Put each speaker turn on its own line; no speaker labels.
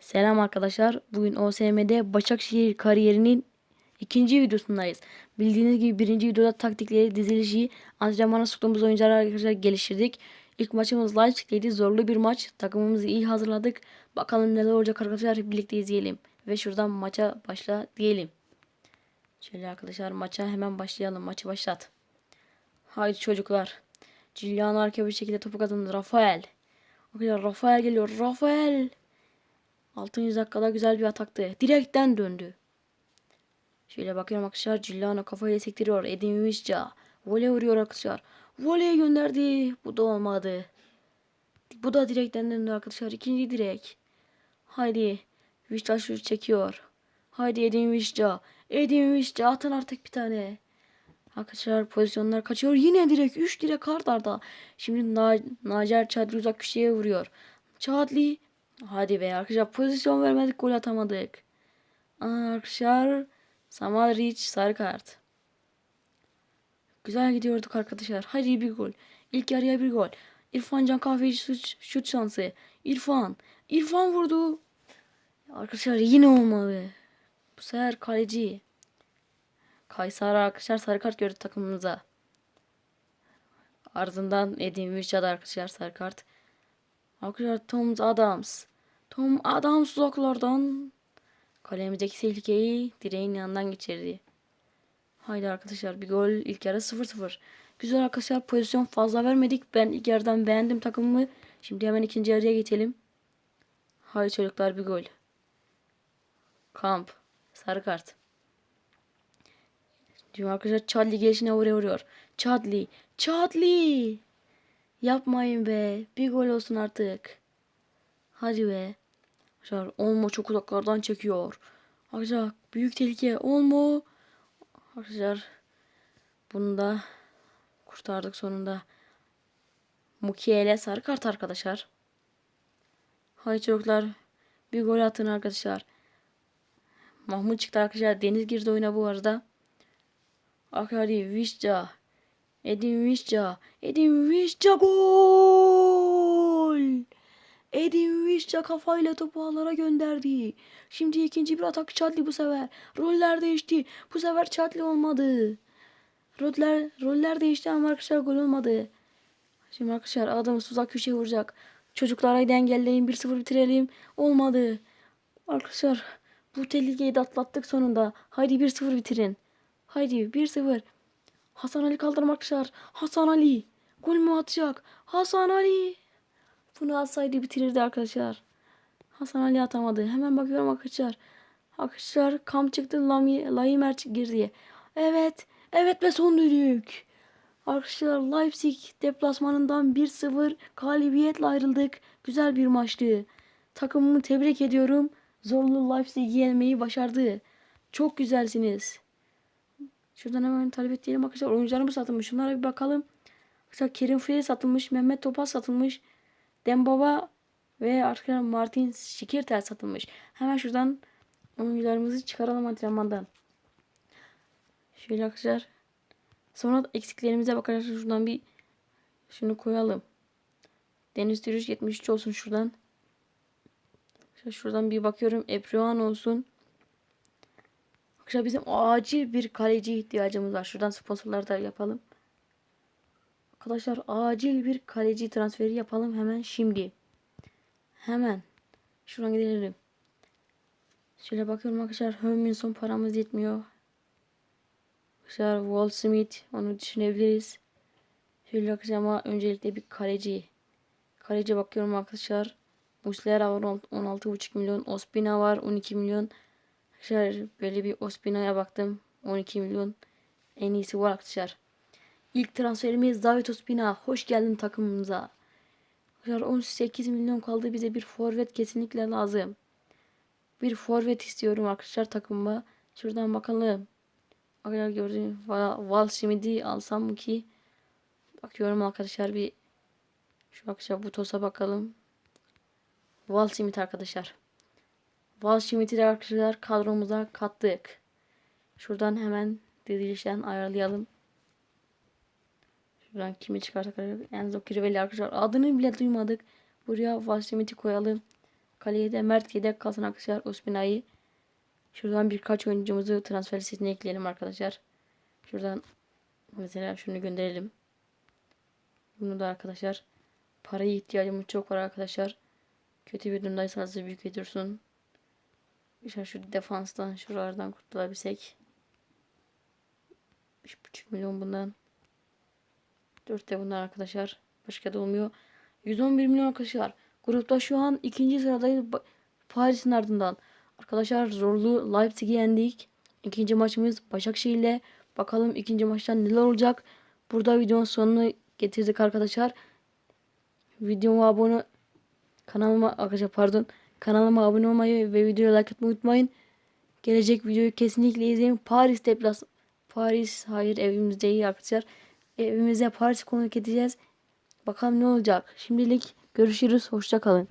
Selam arkadaşlar. Bugün OSM'de Başakşehir kariyerinin ikinci videosundayız. Bildiğiniz gibi birinci videoda taktikleri, dizilişi, antrenmana soktuğumuz oyuncuları arkadaşlar geliştirdik. İlk maçımız Leipzig'teydi. Zorlu bir maç. Takımımızı iyi hazırladık. Bakalım neler olacak arkadaşlar. Birlikte izleyelim. Ve şuradan maça başla diyelim. Şöyle arkadaşlar maça hemen başlayalım. Maçı başlat. Haydi çocuklar. Giuliano arka bir şekilde topu kazandı. Rafael. Arkadaşlar Rafael geliyor. Rafael. 6. dakikada güzel bir ataktı. Direkten döndü. Şöyle bakıyorum arkadaşlar. Giuliano kafayla sektiriyor. Edin Visca. Voley vuruyor arkadaşlar. Voley gönderdi. Bu da olmadı. Bu da direkten döndü arkadaşlar. İkinci direk. Haydi. Visca şut çekiyor. Haydi Edin Visca. Edin Visca atın artık bir tane. Arkadaşlar pozisyonlar kaçıyor. Yine direk. 3 direk art arda. Şimdi Na Nacer Çadri uzak köşeye vuruyor. Çadli Hadi be arkadaşlar pozisyon vermedik gol atamadık. Aa, arkadaşlar Samadric sarı kart. Güzel gidiyorduk arkadaşlar. Hadi bir gol. İlk yarıya bir gol. İrfan Can Kahveci şut, şut şansı. İrfan. İrfan vurdu. Arkadaşlar yine olmadı. Bu sefer kaleci. Kaysar arkadaşlar sarı kart gördü takımımıza. Ardından Edin Vişça'da arkadaşlar sarı kart. Arkadaşlar Tom Adams. Tom Adams uzaklardan kalemizdeki tehlikeyi direğin yanından geçirdi. Haydi arkadaşlar bir gol ilk yarı 0-0. Güzel arkadaşlar pozisyon fazla vermedik. Ben ilk yarıdan beğendim takımımı. Şimdi hemen ikinci yarıya geçelim. Haydi çocuklar bir gol. Kamp. Sarı kart. Diyor arkadaşlar Charlie gelişine vuruyor vuruyor. Charlie. Charlie. Yapmayın be. Bir gol olsun artık. Hadi be. Arkadaşlar Olmo çok uzaklardan çekiyor. Arkadaşlar büyük tehlike. Olmo. Arkadaşlar bunu da kurtardık sonunda. Mukiele sarı kart arkadaşlar. Haydi çocuklar. Bir gol atın arkadaşlar. Mahmut çıktı arkadaşlar. Deniz girdi oyuna bu arada. Akari Vişca. Edin Visca. Edin Visca gol. Edin Visca kafayla topu ağlara gönderdi. Şimdi ikinci bir atak Chadli bu sefer. Roller değişti. Bu sefer Chadli olmadı. Roller, roller değişti ama arkadaşlar gol olmadı. Şimdi arkadaşlar adamı uzak köşeye vuracak. Çocuklar haydi engelleyin 1-0 bitirelim. Olmadı. Arkadaşlar bu tehlikeyi de atlattık sonunda. Haydi 1-0 bitirin. Haydi 1-0. Hasan Ali kaldırmak arkadaşlar. Hasan Ali. Gol mü atacak? Hasan Ali. Bunu atsaydı bitirirdi arkadaşlar. Hasan Ali atamadı. Hemen bakıyorum arkadaşlar. Arkadaşlar kam çıktı. Lami, Laimer girdi. Evet. Evet ve son düdük. Arkadaşlar Leipzig deplasmanından 1-0 galibiyetle ayrıldık. Güzel bir maçtı. Takımımı tebrik ediyorum. Zorlu Leipzig'i yenmeyi başardı. Çok güzelsiniz. Şuradan hemen talep ettiğim arkadaşlar oyuncularımız satılmış. Şunlara bir bakalım. Arkadaşlar Kerim Frey satılmış. Mehmet Topal satılmış. Dembaba ve arkadaşlar Martin Şikirtel satılmış. Hemen şuradan oyuncularımızı çıkaralım antrenmandan. Şöyle arkadaşlar. Sonra eksiklerimize bakarak şuradan bir şunu koyalım. Deniz Türüş 73 olsun şuradan. Şuradan bir bakıyorum. Eprian olsun. Arkadaşlar bizim acil bir kaleci ihtiyacımız var. Şuradan sponsorları da yapalım. Arkadaşlar acil bir kaleci transferi yapalım hemen şimdi. Hemen. Şuradan gidelim. Şöyle bakıyorum arkadaşlar. Herminson paramız yetmiyor. Arkadaşlar Wall Smith onu düşünebiliriz. Şöyle arkadaşlar ama öncelikle bir kaleci. Kaleci bakıyorum arkadaşlar. Muslera var 16,5 milyon. Ospina var 12 milyon. Arkadaşlar böyle bir Ospina'ya baktım. 12 milyon. En iyisi var arkadaşlar. İlk transferimiz David Ospina. Hoş geldin takımımıza. Arkadaşlar 18 milyon kaldı. Bize bir forvet kesinlikle lazım. Bir forvet istiyorum arkadaşlar takımıma. Şuradan bakalım. Arkadaşlar gördüğünüz Val Schmidt'i alsam mı ki? Bakıyorum arkadaşlar bir şu arkadaşlar bu tosa bakalım. Val Schmidt arkadaşlar. Val Schmidt'i de arkadaşlar kadromuza kattık. Şuradan hemen dizilişten ayarlayalım. Şuradan kimi çıkarsak Enzo Crivelli arkadaşlar. Adını bile duymadık. Buraya Val Schmidt'i koyalım. Kaleye de Mert yedek kalsın arkadaşlar. Ospina'yı. Şuradan birkaç oyuncumuzu transfer listesine ekleyelim arkadaşlar. Şuradan mesela şunu gönderelim. Bunu da arkadaşlar. Paraya ihtiyacımız çok var arkadaşlar. Kötü bir durumdaysanız büyük getirsin. İşte şu defanstan şuralardan kurtulabilsek. 3,5 milyon bundan. 4 de bundan arkadaşlar. Başka da olmuyor. 111 milyon arkadaşlar. Grupta şu an ikinci sıradayız. Paris'in ardından. Arkadaşlar zorlu Leipzig'i yendik. İkinci maçımız Başakşehir'le. Bakalım ikinci maçtan neler olacak. Burada videonun sonunu getirdik arkadaşlar. Videoma abone kanalıma arkadaşlar pardon kanalıma abone olmayı ve videoya like atmayı unutmayın. Gelecek videoyu kesinlikle izleyin. Paris deplas Paris hayır evimizde değil arkadaşlar. Evimize Paris konuk edeceğiz. Bakalım ne olacak. Şimdilik görüşürüz. Hoşça kalın.